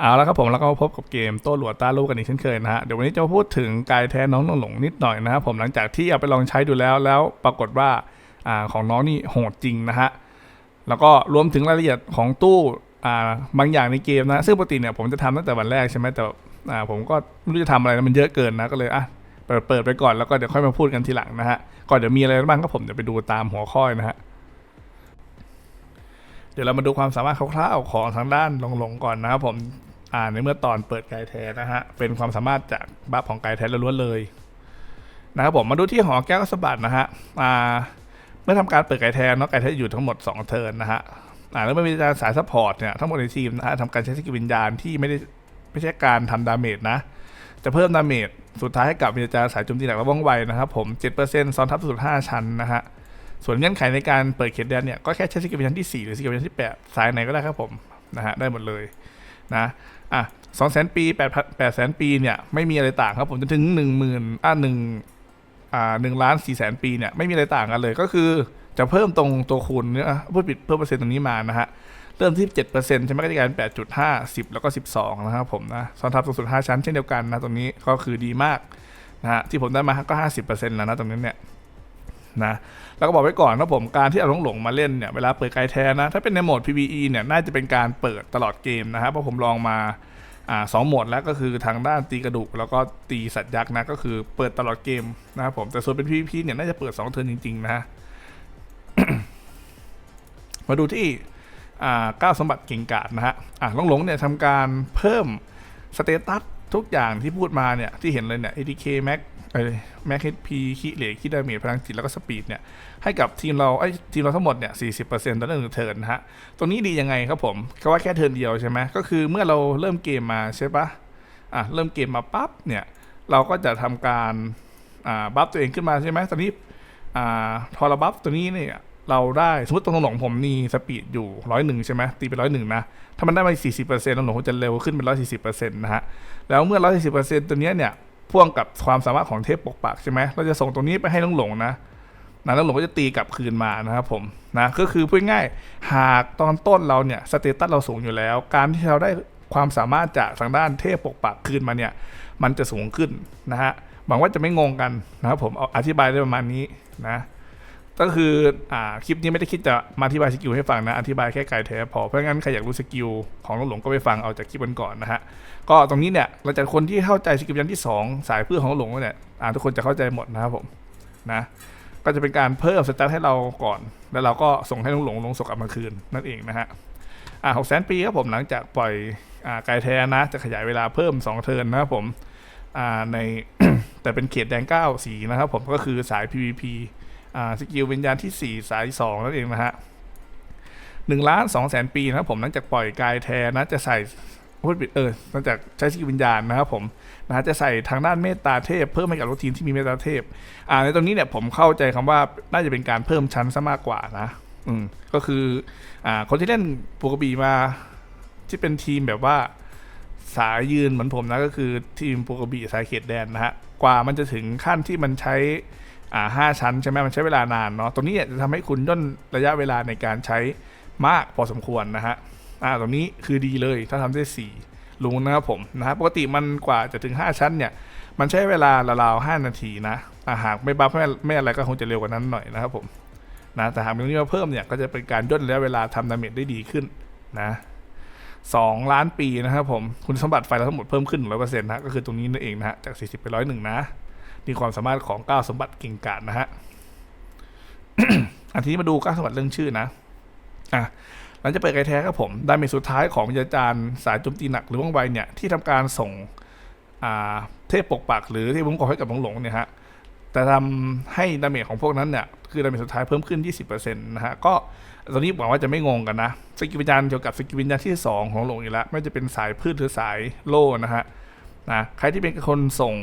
เอาละครับผมแล้วก็พบกับเกมโต้หลวดต้าลูกกันอีกเช่นเคยนะฮะเดี๋ยววันนี้จะพูดถึงกายแท้น้องหลงหลงนิดหน่อยนะครับผมหลังจากที่เอาไปลองใช้ดูแล้วแล้วปรากฏว่าอ่าของน้องนี่โหดจริงนะฮะแล้วก็รวมถึงรายละเอียดของตู้อ่าบางอย่างในเกมนะซึ่งปกติเนี่ยผมจะทำตั้งแต่วันแรกใช่ไหมแต่อ่าผมก็ไม่รู้จะทำอะไรนะมันเยอะเกินนะก็เลยอะเปิดเปิดไปก่อนแล้วก็เดี๋ยวค่อยมาพูดกันทีหลังนะฮะก่อนเดี๋ยวมีอะไรบ้างก็ผมเดี๋ยวไปดูตามหัวข้อนะฮะเดี๋ยวเรามาดูความสามารถคร่าวๆของทางด้านหลงหลงก่อนนะครับผม อ่าในเมื่อตอนเปิดไกด์แท้นะฮะ เป็นความสามารถจากบัฟของไกด์แท้ล้วนเลย นะครับผมมาดูที่หอแก้วสบัดนะฮะอ่าเมื่อทำการเปิดไกด์แท้นาะไกด์แท้อยู่ทั้งหมด 2 เทิร์นนะฮะอ่าแล้วไม่มีการสายซัพพอร์ตเนี่ยทั้งหมดในทีมนะฮะทำการใช้สกิลวิญญาณที่ไม่ได้ไม่ใช่การทำดาเมจนะ จะเพิ่มดาเมจสุดท้ายให้กับวิญญาณสายโจมตีหนักและว่องไวนะครับผม7%ซ้อนทับสุด5ชั้นนะฮะส่วนเงื่อนไขในการเปิดเขตแดนเนี่ยก็แค่ใช้สกิลวิญญาณที่ 4 หรือสกิลวิญญาณที่ 8 สายไหนก็ได้ครับผมนะฮะได้หมดเลยนะ อะสองแสนปีแปดแปดแสนปีเนี่ยไม่มีอะไรต่างครับผมจนถึงหนึ่งหมื่นอะหนึ่งอ่าหนึ่งล้านสี่แสนปีเนี่ยไม่มีอะไรต่างกันเลยก็คือจะเพิ่มตรงตัวคูณเนี่ยพูดผิดเพิ่มเปอร์เซ็นต์ตรงนี้มานะฮะเริ่มที่เจ็ดเปอร์เซ็นต์ใช่ไหมก็จะกลายเป็นแปดจุดห้าสิบแล้วก็สิบสองนะครับผมนะซ้อนทับสูงสุดห้าชั้นเช่นเดียวกันนะตรงนี้ก็คือดีมากนะฮะที่ผมได้มาก็ห้าสิบเปอร์เซ็นต์แล้วนะตรงนี้เนี่ย นะแล้วก็บอกไว้ก่อนนะผมการที่เอาหลงหลงมาเล่นเนี่ยเวลาเปิดไกลแท้นะถ้าเป็นในโหมด PVE เนี่ยน่าจะเป็นการเปิดตลอดเกมนะครับเพราะผมลองมาอ่าสองโหมดแล้วก็คือทางด้านตีกระดูก แล้วก็ตีสัตว์ยักษ์นะก็คือเปิดตลอดเกมนะครับผมแต่ส่วนเป็น PVP เนี่ยน่าจะเปิด2เทิร์นจริงๆนะมาดูที่อ่าก้าวสมบัติเก่งกาจนะฮะอ่าหลงหลงเนี่ยทำการเพิ่มสเตตัส ทุกอย่างที่พูดมาเนี่ย ที่เห็นเลยเนี่ย ATK Max เอ้ Max HP คิเหลคิดาเมจพลังจิตแล้วก็สปีดเนี่ย ให้กับทีมเราไอ้ทีมเราทั้งหมดเนี่ย40%ต่อหนึ่งเทิร์นนะฮะ ตรงนี้ดียังไงครับผมก็ว่าแค่เทิร์นเดียวใช่ไหมก็คือเมื่อเราเริ่มเกมมาใช่ปะอะเริ่มเกมมาปั๊บเนี่ย เราก็จะทำการอ่าบัฟตัวเองขึ้นมาใช่ไหมตอนนี้อ่าพอเราบัฟตัวนี้เนี่ย เราได้สมมติตรงหลงผมมีสปีดอยู่ร้อยหนึ่งใช่ไหมตีไปร้อยหนึ่งนะถ้ามันได้มาสี่สิบเปอร์เซ็นต์หลงผมจะเร็วขึ้นเป็นร้อยสี่สิบเปอร์เซ็นต์นะฮะแล้วเมื่อร้อยสี่สิบเปอร์เซ็นต์ตัวเนี้ยเนี่ยพ่วงกับความสามารถของเทพปกปักใช่ไหมเราจะส่งตรงนี้ไปให้น้องหลงนะนะน้องหลงก็จะตีกลับคืนมานะครับผมนะก็คือพูดง่ายหากตอนต้นเราเนี่ยสเตตัสเราสูงอยู่แล้ว การที่เราได้ความสามารถจากทางด้านเทพปกปักคืนมาเนี่ยมันจะสูงขึ้นนะฮะหวังว่าจะไม่งงกันนะครับผมเอาอธิบายได้ประมาณนี้นะ ก็คืออ่าคลิปนี้ไม่ได้คิดจะมาอธิบายสกิลให้ฟังนะ อธิบายแค่ไกลแท้พอ เพราะงั้นใครอยากรู้สกิลของน้องหลงก็ไปฟังเอาจากคลิปกันก่อนนะฮะ ก็ตรงนี้เนี่ยเราจะคนที่เข้าใจสกิลยันที่ 2 สายเพื่อของน้องหลงเนี่ยอ่าทุกคนจะเข้าใจหมดนะครับผมนะก็จะเป็นการเพิ่มสตาร์ทให้เราก่อน แล้วเราก็ส่งให้น้องหลงลงส่งกลับมาคืนนั่นเองนะฮะอ่าหกแสนปีครับผมหลังจากปล่อยอ่าไกลแท้นะจะขยายเวลาเพิ่ม 2 เทิร์นนะครับผมอ่าในแต่เป็นเขตแดง9สีนะครับผมก็คือสาย PVP สกิลวิญญาณที่ 4 สาย 2 นั่นเองนะฮะหนึ่งล้านสองแสนปีนะครับผมหลังจากปล่อยกายแทนนะจะใส่พูดผิดเออหลังจากใช้สกิลวิญญาณนะครับผมนะฮะจะใส่ทางด้านเมตตาเทพ เพิ่มให้กับรถทีมที่มีเมตตาเทพอ่าในตรงนี้เนี่ยผมเข้าใจคำว่าน่าจะเป็นการเพิ่มชั้นซะมากกว่านะอืมก็คืออ่าคนที่เล่นปูกบีมาที่เป็นทีมแบบว่าสายยืนเหมือนผมนะก็คือทีมปูกบีสายเขตแดนนะฮะกว่ามันจะถึงขั้นที่มันใช้ อ่าห้าชั้นใช่ไหมมันใช้เวลานานเนาะตรงนี้จะทำให้คุณย่นระยะเวลาในการใช้มากพอสมควรนะฮะอ่าตรงนี้คือดีเลยถ้าทำได้สี่ลุงนะครับผมนะฮะปกติมันกว่าจะถึง 5 ชั้นเนี่ยมันใช้เวลาราวๆ5นาทีนะอ่าหากไม่บัฟไม่ไม่อะไรก็คงจะเร็วกว่านั้นหน่อยนะครับผมนะแต่หากตรงนี้มาเพิ่มเนี่ยก็จะเป็นการย่นระยะเวลาทำดาเมจได้ดีขึ้นนะสองล้านปีนะครับผมคุณสมบัติไฟเราทั้งหมดเพิ่มขึ้นร้อยเปอร์เซ็นต์นะก็คือตรงนี้นั่นเองนะฮะจาก 40 ไปร้อยหนึ่งนะ นี่ความสามารถของก้าวสมบัติเก่งกาจนะฮะอันทีนี้มาดูก้าวสมบัติเรื่องชื่อนะอะหลังจากเปิดไกแท้ครับผมได้เมจสุดท้ายของวิญญาจารย์สายโจมตีหนักหรือว่องไวเนี่ยที่ทำการส่งเทพปกปักหรือเทพบุ้งกอให้กับหลงหลงเนี่ยฮะแต่ทำให้ดาเมจของพวกนั้นเนี่ยคือดาเมจสุดท้ายเพิ่มขึ้น 20%นะฮะก็ตอนนี้หวังว่าจะไม่งงกันนะสกิลวิญญาณเกี่ยวกับสกิลวิญญาณที่ 2 ของหลงอีกแล้วไม่จะเป็นสายพืชหรือสายโล่นะฮะนะใครที่เป็นคนส่ง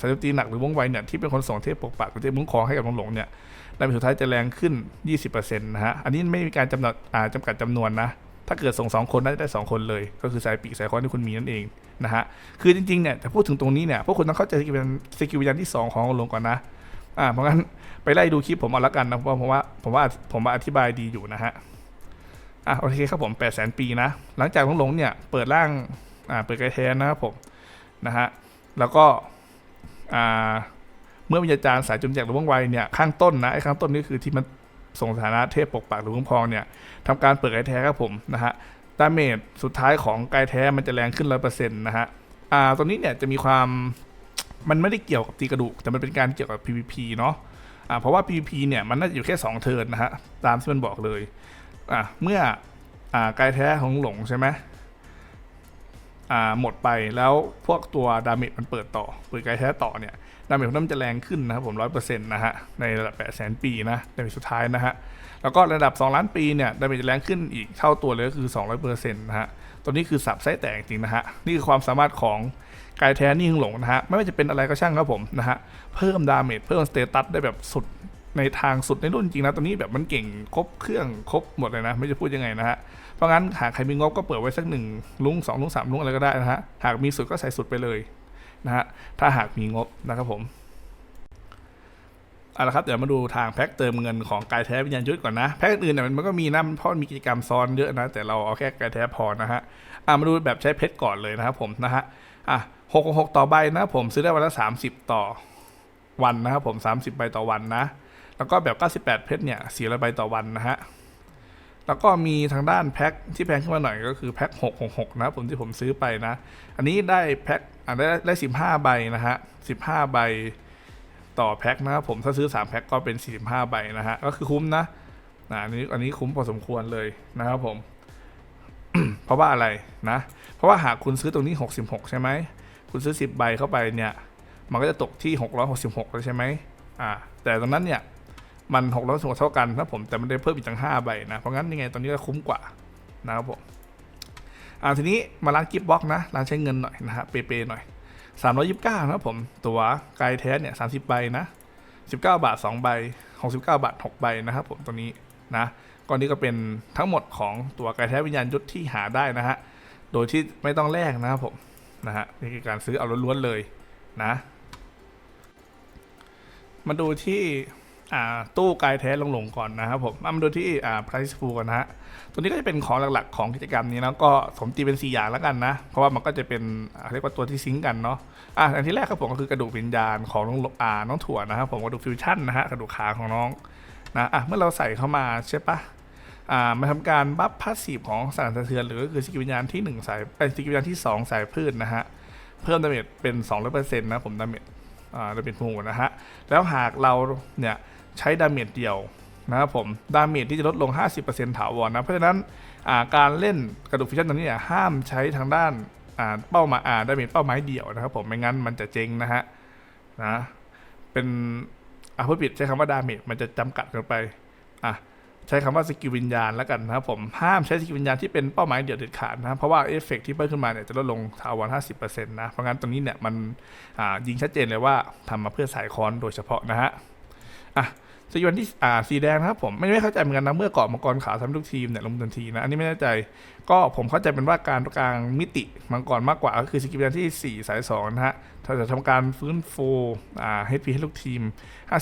สายโจมตีหนักหรือวงไวเนี่ยที่เป็นคนส่งเทพปกปักหรือเทพมุ้งคองให้กับหลงหลงเนี่ยดาเมจสุดท้ายจะแรงขึ้น 20%นะฮะ อันนี้ไม่มีการจำกัดจำกัดจำนวนนะ ถ้าเกิดส่ง 2 คนน่าจะได้ 2 คนเลย ก็คือสายปีกสายคอนที่คุณมีนั่นเองนะฮะ คือจริงๆ เนี่ยแต่พูดถึงตรงนี้เนี่ย พวกคุณต้องเข้าใจสกิลวิญญาณสกิลวิญญาณที่ 2 ของหลงก่อนนะ อ่า เพราะงั้นไปไล่ดูคลิปผมเอาละกันนะเพราะผมว่าผมว่าผมว่าอธิบายดีอยู่นะฮะ อะโอเคครับผม8 0 0 0 0 0ปีนะ หลังจากหลงหลงเนี่ยเปิดร่าง อ่า เปิดไกแทนนะครับผม นะฮะ แล้วก็อ่า เมื่อวิญญาจารย์สายจุนแจกหรือว่องไวเนี่ยข้างต้นนะไอ้ข้างต้นนี่คือที่มันส่งสถานะเทพปกปักหรือคุ้มครองเนี่ยทำการเปิดไกแท้ครับผมนะฮะดาเมจสุดท้ายของไกแท้มันจะแรงขึ้นร้อยเปอร์เซ็นต์นะฮะอ่าตัวนี้เนี่ยจะมีความมันไม่ได้เกี่ยวกับตีกระดูก แต่มันเป็นการเกี่ยวกับ PVP เนาะอ่าเพราะว่า PVP เนี่ยมันน่าจะอยู่แค่ 2 เทิร์นนะฮะตามที่มันบอกเลยอะเมื่ออ่ากายแท้ของหลงใช่ไหม หมดไปแล้วพวกตัวดาเมจมันเปิดต่อเปิดกายแท้ต่อเนี่ยดาเมจของมันจะแรงขึ้นนะครับผมร้อยเปอร์เซ็นต์นะฮะในระดับแปดแสนปีนะดาเมจสุดท้ายนะฮะแล้วก็ระดับ 2 ล้านปีเนี่ยดาเมจจะแรงขึ้นอีกเท่าตัวเลยก็คือ 200เปอร์เซ็นต์นะฮะตัวนี้คือสับไส้แตกจริงนะฮะนี่คือความสามารถของกายแท้นี่หลงนะฮะไม่ว่าจะเป็นอะไรก็ช่างครับผมนะฮะเพิ่มดาเมจเพิ่มสเตตัสได้แบบสุดในทางสุดในรุ่นจริงนะตัวนี้แบบมันเก่งครบเครื่องครบหมดเลยนะ ไม่จะพูดยังไงนะฮะ เพราะงั้นหากใครมีงบก็เปิดไว้สักหนึ่งลุงสองลุงสามลุงอะไรก็ได้นะฮะหากมีสุดก็ใส่สุดไปเลยนะฮะถ้าหากมีงบนะครับผมเอาละครับเดี๋ยวมาดูทางแพ็คเติมเงินของกายแท้วิญญาณยุทธก่อนนะแพ็คอื่นเนี่ยมันก็มีนะเพราะมันมีกิจกรรมซ้อนเยอะนะแต่เราเอาแค่กายแท้พอนะฮะอะมาดูแบบใช้เพชรก่อนเลยนะครับผมนะฮะอะหกหกต่อใบนะผมซื้อได้วันละสามสิบต่อวันนะครับผมสามสิบใบต่อวันนะ แล้วก็แบบ98เพชรเนี่ย400ใบต่อวันนะฮะ แล้วก็มีทางด้านแพ็คที่แพงขึ้นมาหน่อยก็คือแพ็ค666 นะผมที่ผมซื้อไปนะ อันนี้ได้แพ็คอ่าได้ได้ 15 ใบนะฮะ 15 ใบต่อแพ็คนะครับผมถ้าซื้อ 3 แพ็คก็เป็น 45 ใบนะฮะ ก็คือคุ้มนะนะอันนี้อันนี้คุ้มพอสมควรเลยนะครับผม เพราะว่าอะไรนะ เพราะว่าหากคุณซื้อตรงนี้ 66 ใช่ไหม คุณซื้อ 10 ใบเข้าไปเนี่ย มันก็จะตกที่ 666 แล้วใช่ไหมอ่า แต่ตรงนั้นเนี่ย มันหกร้อยส่วนเท่ากันนะผมแต่มันได้เพิ่มอีกตั้งห้าใบนะ เพราะงั้นยังไงตอนนี้ก็คุ้มกว่านะครับผมอ่าทีนี้มาร้านกิฟต์บ็อกนะร้านใช้เงินหน่อยนะฮะเปเปหน่อยสามร้อยยิบเก้านะครับผมตัวไกลแท้เนี่ยสามสิบใบนะสิบเก้าบาทสองใบหกสิบเก้าบาทหกใบนะครับผมตัวนี้นะก้อนนี้ก็เป็นทั้งหมดของตัวไกลแท้วิญญาณยุทธที่หาได้นะฮะโดยที่ไม่ต้องแลกนะครับผมนะฮะนี่คือการซื้อเอาล้วนๆเลยนะ มาดูที่ ตู้กายแท้ลงหลงๆก่อนนะครับผมมาดูที่ price pool กันนะฮะตัวนี้ก็จะเป็นของหลักๆของกิจกรรมนี้นะก็ผมตีเป็น 4 อย่างแล้วกันนะ เพราะว่ามันก็จะเป็นเรียกว่าตัวที่ซิงกันเนาะอะอันที่แรกครับผมก็คือกระดูกวิญญาณของน้องอ่าน้องถั่วนะครับผมกระดูกฟิวชั่นนะฮะกระดูกขาของน้องนะอะเมื่อเราใส่เข้ามาใช่ปะอ่ามาทำการบัฟพาสซีฟของสารสะเทือนหรือก็คือสกิลวิญญาณที่1สายเป็นสกิลวิญญาณที่ 2 สายพืชนะฮะเพิ่มดาเมจเป็น200%นะผมดาเมจอ่าดาเมจหมู่นะฮะแล้วหากเราเนี่ย ใช้ดาเมจเดียวนะครับผมดาเมจที่จะลดลง 50%ถาวรนะ เพราะฉะนั้นการเล่นกระดูกฟิชชั่นตัวนี้ห้ามใช้ทางด้านาเป้ามาอาดาเมจเป้าหมายเดียวนะครับผมไม่งั้นมันจะเจ๊งนะฮะนะเป็นอ่าเพื่อปิดใช้คำว่าดาเมจมันจะจำกัดเกินไปอะใช้คำว่าสกิลวิญญาณแล้วกันนะครับผมห้ามใช้สกิลวิญญาณที่เป็นเป้าหมายเดียวเด็ดขาดนะเพราะว่าเอฟเฟกที่เพิ่มขึ้นมาเนี่ยจะลดลงถาวร50%นะเพราะงั้นตรงนี้เนี่ยมันยิงชัดเจนเลยว่าทำมาเพื่อสายคอนโดยเฉพาะนะฮะอะ สกิลที่อ่าสีแดงนะครับผมไม่ไม่เข้าใจเหมือนกันนะเมื่อเกาะมังกรขาวทำทุกทีมเนี่ยลงทันทีนะอันนี้ไม่แน่ใจก็ผมเข้าใจเป็นว่าการกลางมิติมังกรมากกว่าก็คือสกิลที่ 4 สาย2นะฮะถ้าจะทำการฟื้นฟูอ่า HP ให้ลูกทีม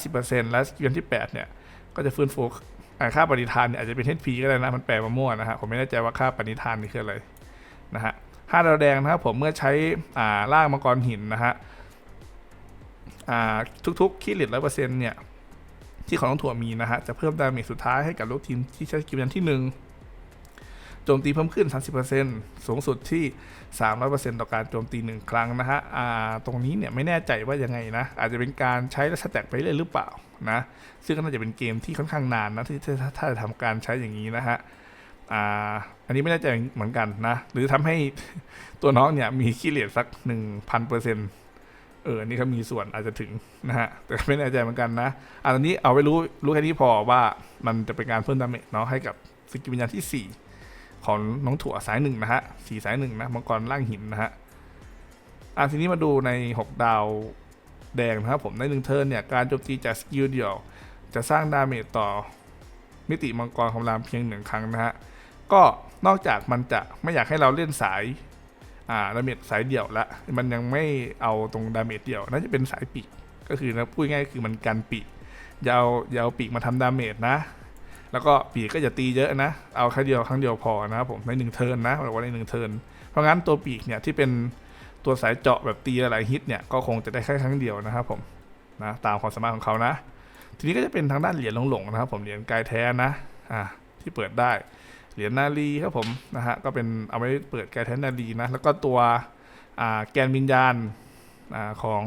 50%และสกิลที่ 8 เนี่ย ก็จะฟื้นฟูค่าปณิธานเนี่ยอาจจะเป็น HP ก็ได้นะมันแปลมามั่วนะฮะผมไม่แน่ใจว่าค่าปณิธานนี่คืออะไรนะฮะห้าดาวแดงนะครับผมเมื่อใช้อ่าล่างมังกรหินนะฮะอ่าทุกๆคิดลิตร้อยเปอร์เซ็นต์เนี่ย ที่ของน้องถั่วมีนะฮะ จะเพิ่มดาเมจสุดท้ายให้กับลูกทีมที่ใช้สกิลยันที่ 1 โจมตีเพิ่มขึ้น 30%สูงสุดที่ 300%ต่อการโจมตี 1 ครั้งนะฮะตรงนี้เนี่ยไม่แน่ใจว่ายังไงนะ อาจจะเป็นการใช้แล้วสแต็กไปเรื่อยหรือเปล่านะ ซึ่งก็น่าจะเป็นเกมที่ค่อนข้างนานนะที่ถ้าจะทำการใช้อย่างนี้นะฮะอันนี้ไม่แน่ใจเหมือนกันนะ หรือทำให้ตัวน้องเนี่ยมีขี้เหร่สัก 1,000%เอออันนี้ เขามีส่วนอาจจะถึงนะฮะ แต่ไม่แน่ใจเหมือนกันนะอะตอนนี้เอาไว้รู้รู้แค่นี้พอว่ามันจะเป็นการเพิ่มดาเมจเนาะให้กับสกิลวิญญาณที่ 4 ของน้องถั่วสายหนึ่งนะฮะสีสายหนึ่งนะมังกรล่างหินนะฮะอะทีนี้มาดูใน 6 ดาวแดงนะครับผมในหนึ่งเทิร์นเนี่ยการโจมตีจากสกิลเดียว จะสร้างดาเมจต่อมิติมังกรของรามเพียงหนึ่งครั้งนะฮะก็นอกจากมันจะไม่อยากให้เราเล่นสาย อ่าดาเมจสายเดี่ยวละมันยังไม่เอาตรงดาเมจเดี่ยวน่าจะเป็นสายปีกก็คือนะพูดง่ายๆคือมันกันปีกยาเยาเอาปีกมาทำดาเมจนะ แล้วก็ปีกก็จะตีเยอะนะ เอาแค่เดียวครั้งเดียวพอนะครับผมในหนึ่งเทิร์นนะบอกว่าในหนึ่งเทิร์นเพราะงั้นตัวปีกเนี่ยที่เป็นตัวสายเจาะแบบตีหลายฮิตเนี่ยก็คงจะได้แค่ครั้งเดียวนะครับผมนะตามความสามารถของเขานะ ทีนี้ก็จะเป็นทางด้านเหรียญหลงๆนะครับผมเหรียญกายแท้นะอ่าที่เปิดได้ เหรียญนาลีครับผมนะฮะก็เป็นเอาไว้เปิดกายแท้นาลีนะแล้วก็ตัวแกนวิญญาณอของ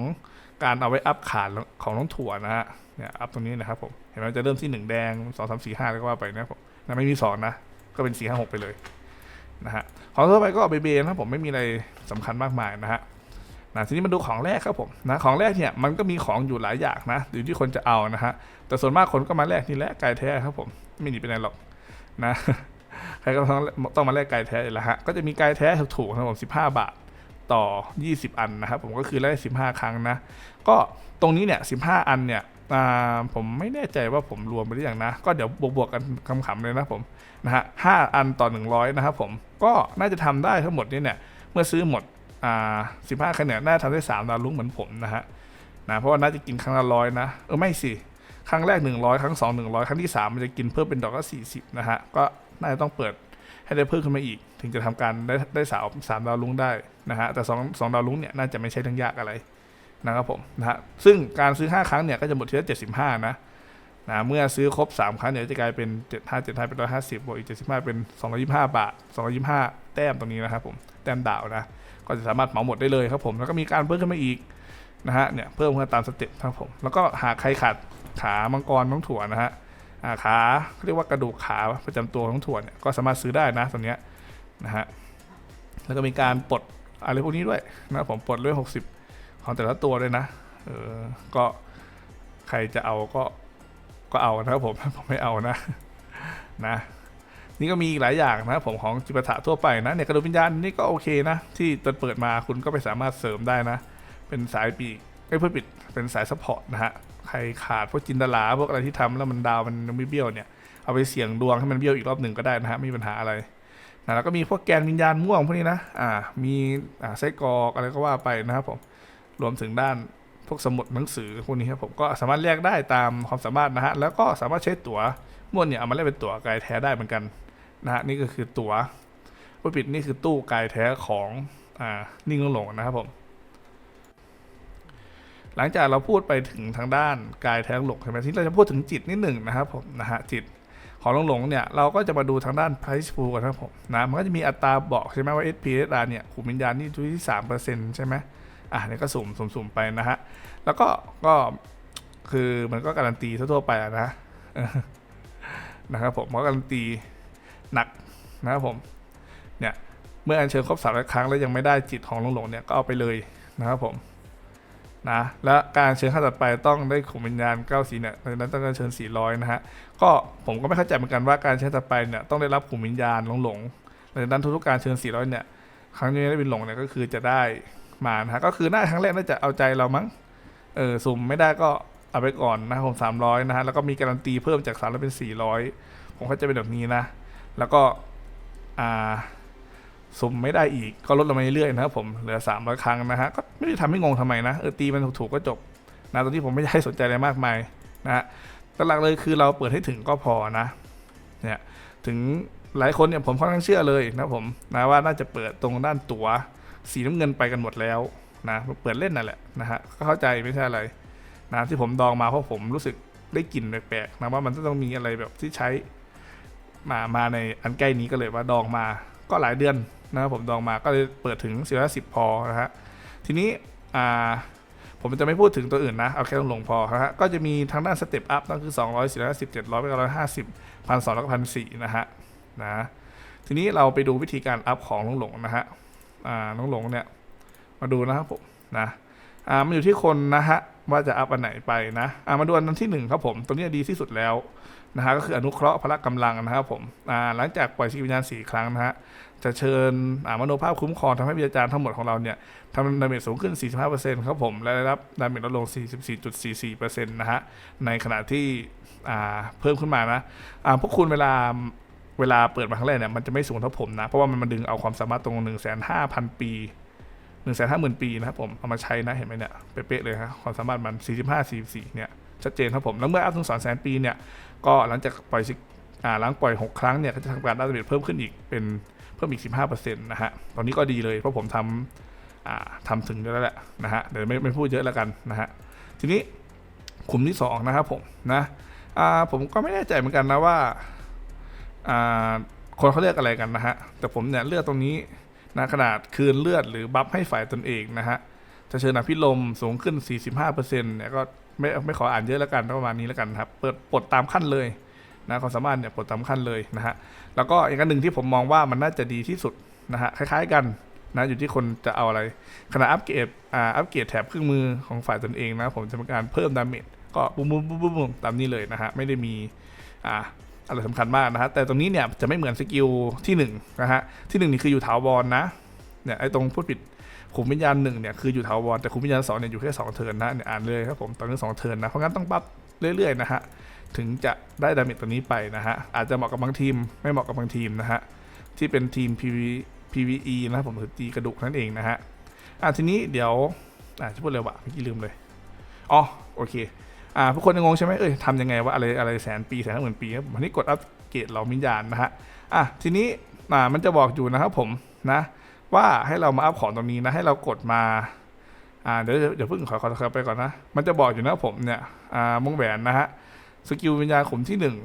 การเอาไว้อัพขาดของน้องถั่วนะฮะเนี่ยอัพตรงนี้นะครับผมเห็นไหมจะเริ่มที่หนึ่งแดงสองสามสี่ห้าแล้วก็ว่าไปนะครับผมนะไม่มีสอนนะ ก็เป็นสี่ห้าหกไปเลยนะฮะของทั่วไปก็เบเบนะครับผมไม่มีอะไรสำคัญมากมายนะฮะนะทีนี้มาดูของแรกครับผมนะของแรกเนี่ยมันก็มีของอยู่หลายอย่างนะอยู่ที่คนจะเอานะฮะแต่ส่วนมากคนก็มาแลกนี่แหละไก่แท้ครับผมไม่หนีไปไหนหรอกนะ ใครก็ต้องต้องมาแลกไก่แท้อยู่แล้วฮะ ก็จะมีไก่แท้ถูกๆนะผมสิบห้าบาทต่อ 20 อันนะครับ ผมก็คือได้ 15 ครั้งนะ ก็ตรงนี้เนี่ย 15 อันเนี่ยผมไม่แน่ใจว่าผมรวมไปหรือยังนะ ก็เดี๋ยวบวกๆกันคำๆเลยนะผมนะฮะห้าอันต่อ 100 นะครับผมก็น่าจะทำได้ทั้งหมดนี่เนี่ย เมื่อซื้อหมดอ่า15คะแนนน่าจะทำได้ 3 ดาวลุ้งเหมือนผมนะฮะนะเพราะว่าน่าจะกินครั้งละร้อยนะเออไม่สิ ครั้งแรก 100 ครั้ง 2 100 ครั้งที่ 3 มันจะกินเพิ่มเป็นดอกละ40 นะฮะก็ น่าจะต้องเปิดให้ได้เพิ่มขึ้นมาอีก ถึงจะทำการได้ได้สาวสามดาวลุ้งได้นะฮะแต่สองสองดาวลุ้งเนี่ยน่าจะไม่ใช่เรื่องยากอะไรนะครับผมนะฮะซึ่งการซื้อ 5 ครั้งเนี่ยก็จะหมดทีละ75นะนะเมื่อซื้อครบ 3 ครั้งเนี่ยจะกลายเป็น75 75เป็น150บวกอีก75 เป็น 225 บาท 225 แต้มตรงนี้นะครับผมแต้มดาวนะ ก็จะสามารถเหมาหมดได้เลยครับผม แล้วก็มีการเพิ่มขึ้นมาอีกนะฮะเนี่ยเพิ่มขึ้นมาตามสเต็ปครับผม แล้วก็หากใครขาดขามังกรน้องถั่วนะฮะ ขาเขาเรียกว่ากระดูกขาประจำตัวของถั่วเนี่ยก็สามารถซื้อได้นะตรงเนี้ยนะฮะแล้วก็มีการปลดอะไรพวกนี้ด้วยนะผมปลดด้วย 60 ของแต่ละตัวเลยนะเออก็ใครจะเอาก็ก็เอานะครับผมผมไม่เอานะนะนี่ก็มีหลายอย่างนะผมของจิปถะทั่วไปนะเนี่ยกระดูกวิญญาณนี่ก็โอเคนะ ที่ตอนเปิดมาคุณก็ไปสามารถเสริมได้นะ เป็นสายปีกไอ้ยเพื่อปิดเป็นสายซัพพอร์ตนะฮะ ใครขาดพวกจินตลาพวกอะไรที่ทำแล้วมันดาวมันไม่เบี้ยวเนี่ยเอาไปเสี่ยงดวงให้มันเบี้ยวอีกรอบหนึ่งก็ได้นะฮะไม่มีปัญหาอะไรนะแล้วก็มีพวกแกนวิญญาณม่วงพวกนี้นะอ่ามีอ่าไส้กรอกอะไรก็ว่าไปนะครับผมรวมถึงด้านพวกสมุดหนังสือพวกนี้ครับผมก็สามารถเรียกได้ตามความสามารถนะฮะแล้วก็สามารถใช้ตั๋วม้วนเนี่ยเอามาเล่นเป็นตั๋วกายแท้ได้เหมือนกันนะฮะนี่ก็คือตั๋วผู้ปิดนี่คือตู้กายแท้ของอ่านิ่งหลงนะครับผม หลังจากเราพูดไปถึงทางด้านกายแท้หลงใช่ไหมที่เราจะพูดถึงจิตนิดหนึ่งนะครับผมนะฮะจิตของหลงๆเนี่ยเราก็จะมาดูทางด้าน price pool กันะครับผมนะมันก็จะมีอัตราบอกใช่ไหมว่า SP SR เนี่ยขุมวิญญาณนี่อยู่ที่สามเปอร์เซ็นต์ใช่ไหมอะนี่ก็สุ่มสุ่มสุ่มไปนะฮะแล้วก็ก็คือมันก็การันตีทั่วๆไปนะนะครับผมก็การันตีหนักนะครับผมเนี่ยเมื่ออัญเชิญครบสามร้อยครั้งแล้วยังไม่ได้จิตของหลงหลงเนี่ยก็เอาไปเลยนะครับผม นะและการเชิญขั้นต่อไปต้องได้ขุมวิญญาณ9สีเนี่ยดังนั้นต้องการเชิญ400นะฮะก็ผมก็ไม่เข้าใจเหมือนกันว่าการเชิญต่อไปเนี่ยต้องได้รับขุมวิญญาณหลงหลงดังนั้นทุกๆการเชิญ400เนี่ยครั้งนี้ได้เป็นหลงเนี่ยก็คือจะได้มานะฮะก็คือหน้าครั้งแรกน่าจะเอาใจเรามั้งเออสุ่มไม่ได้ก็เอาไปก่อนนะผมสามร้อยนะฮะแล้วก็มีการันตีเพิ่มจากสามร้อยเป็นสี่ร้อยผมก็จเป็นแบบนี้นะ แล้วก็อ่า สุ่มไม่ได้อีกก็ลดลงมาเรื่อยๆนะครับผมเหลือสามร้อยครั้งนะฮะก็ไม่ได้ทำให้งงทำไมนะเออตีมันถูกๆก็จบนะตอนที่ผมไม่ได้สนใจอะไรมากมายนะฮะแต่หลักเลยคือเราเปิดให้ถึงก็พอนะเนี่ยถึงหลายคนเนี่ยผมค่อนข้างเชื่อเลยนะผมนะว่าน่าจะเปิดตรงด้านตั๋วสีน้ำเงินไปกันหมดแล้วนะเปิดเล่นนั่นแหละนะฮะก็เข้าใจไม่ใช่อะไรนะที่ผมดองมาเพราะผมรู้สึกได้กลิ่นแปลกๆนะว่ามันต้องมีอะไรแบบที่ใช้มามาในอันใกล้นี้ก็เลยว่าดองมาก็หลายเดือน นะครับผมดองมาก็เลยเปิดถึง 4 1 0 พอนะฮะทีนี้อ่าผมจะไม่พูดถึงตัวอื่นนะ เอาแค่ลงๆพอนะฮะก็จะมีทางด้านสเต็ปอัพนั่นคือ 200 410 700 950 1 2 0 0แล้วก็1,400นะฮะนะทีนี้เราไปดูวิธีการอัพของลงหลงนะฮะอ่าน้องหลงเนี่ยมาดูนะครับผมนะอ่ามันอยู่ที่คนนะฮะ ว่าจะอัพอันไหนไปนะอ่ามาดูอันที่หนึ่งครับผม ตัวนี้ดีที่สุดแล้วนะฮะก็คืออนุเคราะห์พละกำลังนะครับผมอ่าหลังจากปล่อยสกิลวิญญาณสี่ครั้งนะฮะจะเชิญอ่ามโนภาพคุ้มครองทำให้วิญญาณทั้งหมดของเราเนี่ยทำดาเมจสูงขึ้น 45%ครับผมและได้รับดาเมจลดลง 44.44%นะฮะในขณะที่อ่าเพิ่มขึ้นมานะอ่าพวกคุณเวลาเวลาเปิดมาครั้งแรกเนี่ยมันจะไม่สูงเท่าผมนะ เพราะว่ามันมาดึงเอาความสามารถตรงหนึ่งแสนห้าพันปี หนึ่งแสนห้าหมื่นปีนะครับผมเอามาใช้นะเห็นไหมเนี่ยเป๊ะเลยครับความสามารถมันสี่สิบห้าสี่สี่เนี่ยชัดเจนครับผม แล้วเมื่ออัพถึงสองแสนปีเนี่ยก็หลังจากปล่อยอ่าหลังปล่อย 6 ครั้งเนี่ยก็จะทำการดาเมจเพิ่มขึ้นอีกเป็นเพิ่มอีก 15%นะฮะตอนนี้ก็ดีเลยเพราะผมทำอ่าทำถึงแล้วแหละนะฮะเดี๋ยวไม่ไม่พูดเยอะแล้วกันนะฮะทีนี้ขุมที่2นะครับผมนะอ่าผมก็ไม่แน่ใจเหมือนกันนะว่าอ่าคนเขาเรียกอะไรกันนะฮะแต่ผมเนี่ยเลือกตรงนี้ นะขนาดคืนเลือดหรือบัฟให้ฝ่ายตนเองนะฮะจะเชิญอภิลมสูงขึ้น 45%เนี่ยก็ไม่ไม่ขออ่านเยอะแล้วกันประมาณนี้แล้วกันครับเปิดปลดตามขั้นเลยนะความสามารถเนี่ยปลดตามขั้นเลยนะฮะแล้วก็อีกอันหนึ่งที่ผมมองว่ามันน่าจะดีที่สุดนะฮะคล้ายๆกันนะอยู่ที่คนจะเอาอะไรขณะอัปเกรดอ่าอัปเกรดแถบเครื่องมือของฝ่ายตนเองนะผมจะเป็นการเพิ่มดาเมจก็บูมบุ้มบุ้มบุ้มบุ้มตามนี้เลยนะฮะไม่ได้มีอ่า อะไรสำคัญมากนะฮะแต่ตรงนี้เนี่ยจะไม่เหมือนสกิลที่หนึ่งนะฮะที่หนึ่งนี่คืออยู่ถาวรนะเนี่ยไอ้ตรงพูดผิดขุมวิญญาณหนึ่งเนี่ยคืออยู่ถาวรแต่ขุมวิญญาณสองเนี่ยอยู่แค่สองเทิร์นนะเนี่ยอ่านเลยครับผมตอนนี้สองเทิร์นนะเพราะงั้นต้องปรับเรื่อยๆนะฮะถึงจะได้ดาเมจตัวนี้ไปนะฮะอาจจะเหมาะกับบางทีมไม่เหมาะกับบางทีมนะฮะที่เป็นทีม PV PVE นะผมคือตีกระดูกนั่นเองนะฮะอะทีนี้เดี๋ยวอะจะพูดเร็ววะเมื่อกี้ลืมเลยอ๋อโอเค อ่าทุกคนงงใช่ไหมเอ้ยทำยังไงว่าอะไรอะไรแสนปีแสนหมื่นปีครับผมอันนี้กดอัปเกรดเหล่าวิญญาณนะฮะอะทีนี้อ่ามันจะบอกอยู่นะครับผมนะว่าให้เรามาอัพของตรงนี้นะให้เรากดมาอ่าเดี๋ยวเดี๋ยวเพิ่งขอขอขอไปก่อนนะมันจะบอกอยู่นะผมเนี่ยอ่ามงแหวนนะฮะสกิลวิญญาณขุมที่หนึ่ง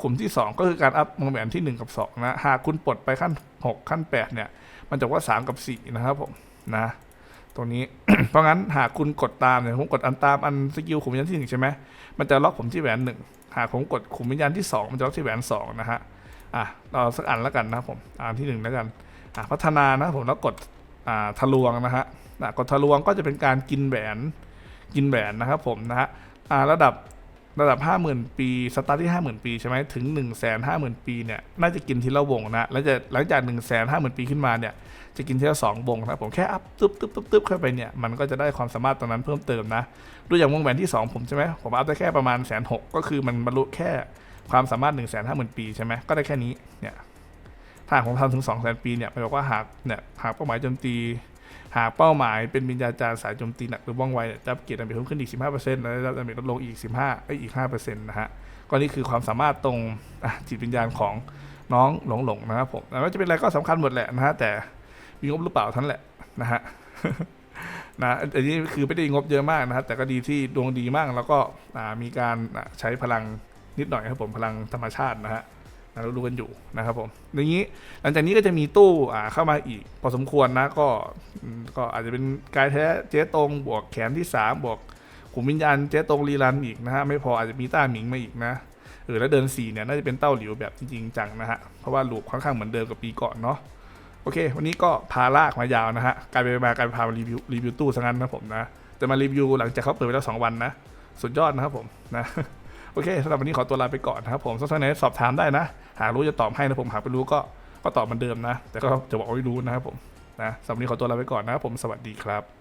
ขุมที่สองก็คือการอัพมงแหวนที่หนึ่งกับสองนะ หากคุณปลดไปขั้นหกขั้นแปดเนี่ย มันจะว่าสามกับสี่นะครับผม นะ ตรงนี้ เพราะงั้นหากคุณกดตามเนี่ยผมกดอันตามอันสกิลขุมวิญญาณที่หนึ่งใช่ไหมมันจะล็อกผมที่แหวนหนึ่งหากผมกดขุมวิญญาณที่สองมันจะล็อกที่แหวนสองนะฮะอะเราสักอันแล้วกันนะผมอันที่หนึ่งแล้วกันอะพัฒนานะผมแล้วกดอ่าทะลวงนะฮะอะกดทะลวงก็จะเป็นการกินแหวนกินแหวนนะครับผมนะฮะอ่าระดับ ระดับ 50,000 ปีสตาร์ทที่ 50,000 ปีใช่ไหมถึง 1 5 0 0 0 0 ปีเนี่ยน่าจะกินทีละวงนะแล้วจะหลังจาก 1 5 0 0 0 0 ปีขึ้นมาเนี่ยจะกินทีละสองวงนะผมแค่อัพตึ๊บตึ๊บตึ๊บตึ๊บเข้าไปเนี่ยมันก็จะได้ความสามารถตรงนั้นเพิ่มเติมนะดูอย่างวงแหวนที่ 2 ผมใช่ไหมผมอัพได้แค่ประมาณแสนหกก็คือมันบรรลุแค่ความสามารถ 1 5 0 0 0 0 ปีใช่ไหมก็ได้แค่นี้เนี่ยถ้าผมทำถึง2 0 0 0 0 0 ปีเนี่ยมายความว่าหากเนี่ยหากเป้าหมายโจมตี หากเป้าหมายเป็นวิญญาจารย์สายโจมตีหนักหรือว่องไวจะอัปเกรดดาเมจเพิ่มขึ้นอีก 15%และได้ดาเมจลดลงอีก 15เอ้ยอีก 5%นะฮะก็นี่คือความสามารถตรงจิตวิญญาณของน้องหลงหลงนะครับผมแต่ว่าจะเป็นอะไรก็สำคัญหมดแหละนะฮะแต่มีงบหรือเปล่าท่านแหละนะฮะนะอันนี้คือไม่ได้งบเยอะมากนะฮะแต่ก็ดีที่ดวงดีมากแล้วก็มีการใช้พลังนิดหน่อยครับผมพลังธรรมชาตินะฮะ เราดูกันอยู่นะครับผมอย่างนี้หลังจากนี้ก็จะมีตู้อ่าเข้ามาอีกพอสมควรนะก็อืมก็อาจจะเป็นกายแท้เจ๊ตรงบวกแขนที่ 3 บวกขุมวิญญาณเจ๊ตรงรีรันอีกนะฮะไม่พออาจจะมีต้าหมิงมาอีกนะเออแล้วเดิน 4 เนี่ยน่าจะเป็นเต้าหลิวแบบจริงจังนะฮะเพราะว่าลูปค่อนข้างเหมือนเดิมกับปีก่อนเนาะโอเค วันนี้ก็พาลากมายาวนะฮะกลายไปมากลายเป็นพามารีวิวรีวิวตู้ซะงั้นนะผมนะจะมารีวิวหลังจากเขาเปิดไปแล้วสองวันนะสุดยอดนะครับผมนะ อเคสำหรับวันนี้ขอตัวลาไปก่อนนะครับผมสอบถามไหนสอบถามได้นะ หารู้จะตอบให้นะผมหาไปรู้ก็ก็ตอบเหมือนเดิมนะ แต่ก็จะบอกว่าไม่รู้นะครับผมนะสำหรับวันนี้ขอตัวลาไปก่อนนะครับผมสวัสดีครับ